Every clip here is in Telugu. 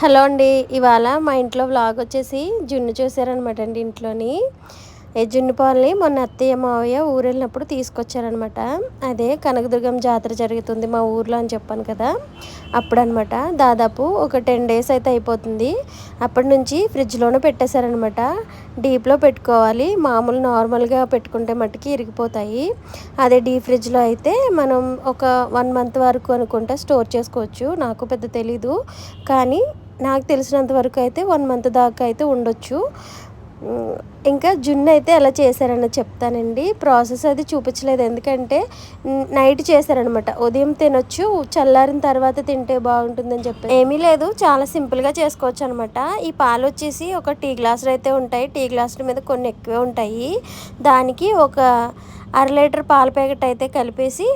హలో అండి ఇవాళ మా ఇంట్లో వ్లాగ్ వచ్చేసి జున్ను చూసారనమాట అండి ఇంట్లోని. జున్ను పాలని మొన్న అత్తయ్య మావయ్య ఊరు వెళ్ళినప్పుడు తీసుకొచ్చారనమాట. అదే కనకదుర్గం జాతర జరుగుతుంది మా ఊర్లో అని చెప్పాను కదా అప్పుడనమాట. దాదాపు ఒక టెన్ డేస్ అయితే అయిపోతుంది. అప్పటి నుంచి ఫ్రిడ్జ్లోనే పెట్టేశారనమాట. డీప్లో పెట్టుకోవాలి మామూలు నార్మల్గా పెట్టుకుంటే మట్టుకి ఇరిగిపోతాయి. అదే డీప్ ఫ్రిడ్జ్లో అయితే మనం ఒక వన్ మంత్ వరకు అనుకుంటే స్టోర్ చేసుకోవచ్చు నాకు పెద్ద తెలీదు. కానీ నాకు తెలిసినంత వరకు అయితే వన్ మంత్ దాకా అయితే ఉండొచ్చు. ఇంకా జున్ను అయితే ఎలా చేశారని చెప్తానండి. ప్రాసెస్ అది చూపించలేదు. ఎందుకంటే నైట్ చేశారనమాట ఉదయం తినొచ్చు చల్లారిన తర్వాత తింటే బాగుంటుందని చెప్పి ఏమీ లేదు చాలా సింపుల్గా చేసుకోవచ్చు అనమాట ఈ పాలు వచ్చేసి ఒక టీ గ్లాసులు అయితే ఉంటాయి. టీ గ్లాసుల మీద కొన్ని ఎక్కువే ఉంటాయి. దానికి ఒక అర లీటర్ పాల ప్యాకెట్ అయితే కలిపేసి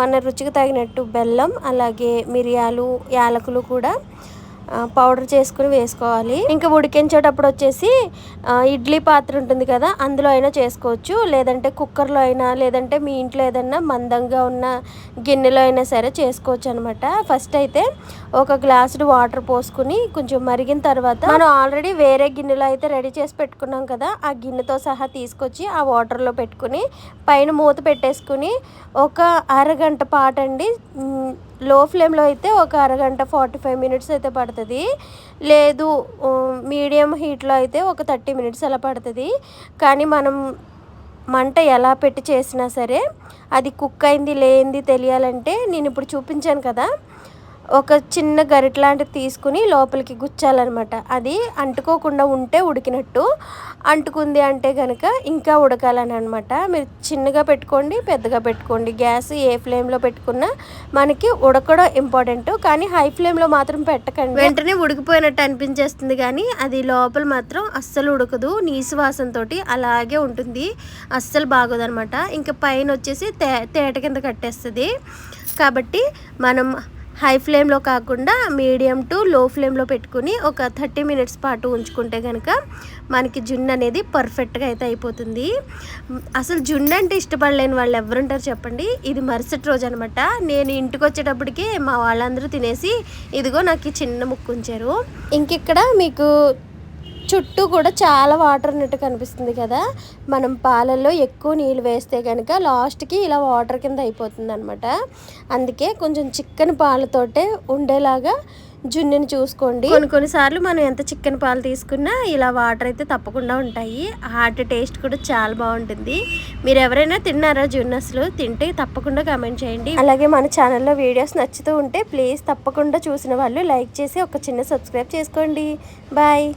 మన రుచికి తగినట్టు బెల్లం అలాగే మిరియాలు యాలకులు కూడా పౌడర్ చేసుకుని వేసుకోవాలి. ఇంకా ఉడికించేటప్పుడు వచ్చేసి ఇడ్లీ పాత్ర ఉంటుంది కదా అందులో అయినా చేసుకోవచ్చు. లేదంటే కుక్కర్లో అయినా లేదంటే మీ ఇంట్లో ఏదన్నా మందంగా ఉన్న గిన్నెలో అయినా సరే చేసుకోవచ్చు అనమాట ఫస్ట్ అయితే ఒక గ్లాసుడు వాటర్ పోసుకుని కొంచెం మరిగిన తర్వాత మనం ఆల్రెడీ వేరే గిన్నెలో అయితే రెడీ చేసి పెట్టుకున్నాం కదా ఆ గిన్నెతో సహా తీసుకొచ్చి ఆ వాటర్లో పెట్టుకుని పైన మూత పెట్టేసుకుని ఒక అరగంట పాటండి లో ఫ్లేమ్లో అయితే ఒక అరగంట ఫార్టీ ఫైవ్ మినిట్స్ అయితే పడుతుంది. లేదు మీడియం హీట్లో అయితే ఒక థర్టీ మినిట్స్ అలా పడుతుంది. కానీ మనం మంట ఎలా పెట్టి చేసినా సరే అది కుక్ అయింది లేనిది తెలియాలంటే నేను ఇప్పుడు చూపించాను కదా. ఒక చిన్న గరిట లాంటిది తీసుకుని లోపలికి గుచ్చాలన్నమాట. అది అంటుకోకుండా ఉంటే ఉడికినట్టు. అంటుకుంది అంటే కనుక ఇంకా ఉడకాలని అనమాట మీరు చిన్నగా పెట్టుకోండి పెద్దగా పెట్టుకోండి. గ్యాస్ ఏ ఫ్లేమ్లో పెట్టుకున్నా మనకి ఉడకడం ఇంపార్టెంట్. కానీ హై ఫ్లేమ్లో మాత్రం పెట్టకండి. వెంటనే ఉడికిపోయినట్టు అనిపించేస్తుంది కానీ అది లోపల మాత్రం అస్సలు ఉడకదు. నీసు వాసనతో అలాగే ఉంటుంది. అస్సలు బాగోదనమాట ఇంకా పైన వచ్చేసి తే తేట కింద కట్టేస్తుంది. కాబట్టి మనం హై ఫ్లేమ్లో కాకుండా మీడియం టు లో ఫ్లేమ్లో పెట్టుకుని ఒక థర్టీ మినిట్స్ పాటు ఉంచుకుంటే కనుక మనకి జున్ను అనేది పర్ఫెక్ట్గా అయితే అయిపోతుంది. అసలు జున్ను అంటే ఇష్టపడలేని వాళ్ళు ఎవరుంటారు చెప్పండి? ఇది మరుసటి రోజు అనమాట నేను ఇంటికి వచ్చేటప్పటికి మా వాళ్ళందరూ తినేసి ఇదిగో నాకు చిన్న ముక్కు ఉంచారు. ఇంకిక్కడ మీకు చుట్టూ కూడా చాలా వాటర్ ఉన్నట్టు కనిపిస్తుంది కదా. మనం పాలల్లో ఎక్కువ నీళ్ళు వేస్తే కనుక లాస్ట్కి ఇలా వాటర్ కింద అయిపోతుంది అనమాట అందుకే కొంచెం చిక్కని పాలతోటే ఉండేలాగా జున్నుని చూసుకోండి. కొన్ని కొన్నిసార్లు మనం ఎంత చికెన్ పాలు తీసుకున్నా ఇలా వాటర్ అయితే తప్పకుండా ఉంటాయి. హార్ట్ టేస్ట్ కూడా చాలా బాగుంటుంది. మీరు ఎవరైనా తిన్నారా జున్నస్లు తింటే తప్పకుండా కమెంట్ చేయండి. అలాగే మన ఛానల్లో వీడియోస్ నచ్చుతూ ఉంటే ప్లీజ్ తప్పకుండా చూసిన వాళ్ళు లైక్ చేసి ఒక చిన్న సబ్స్క్రైబ్ చేసుకోండి. బాయ్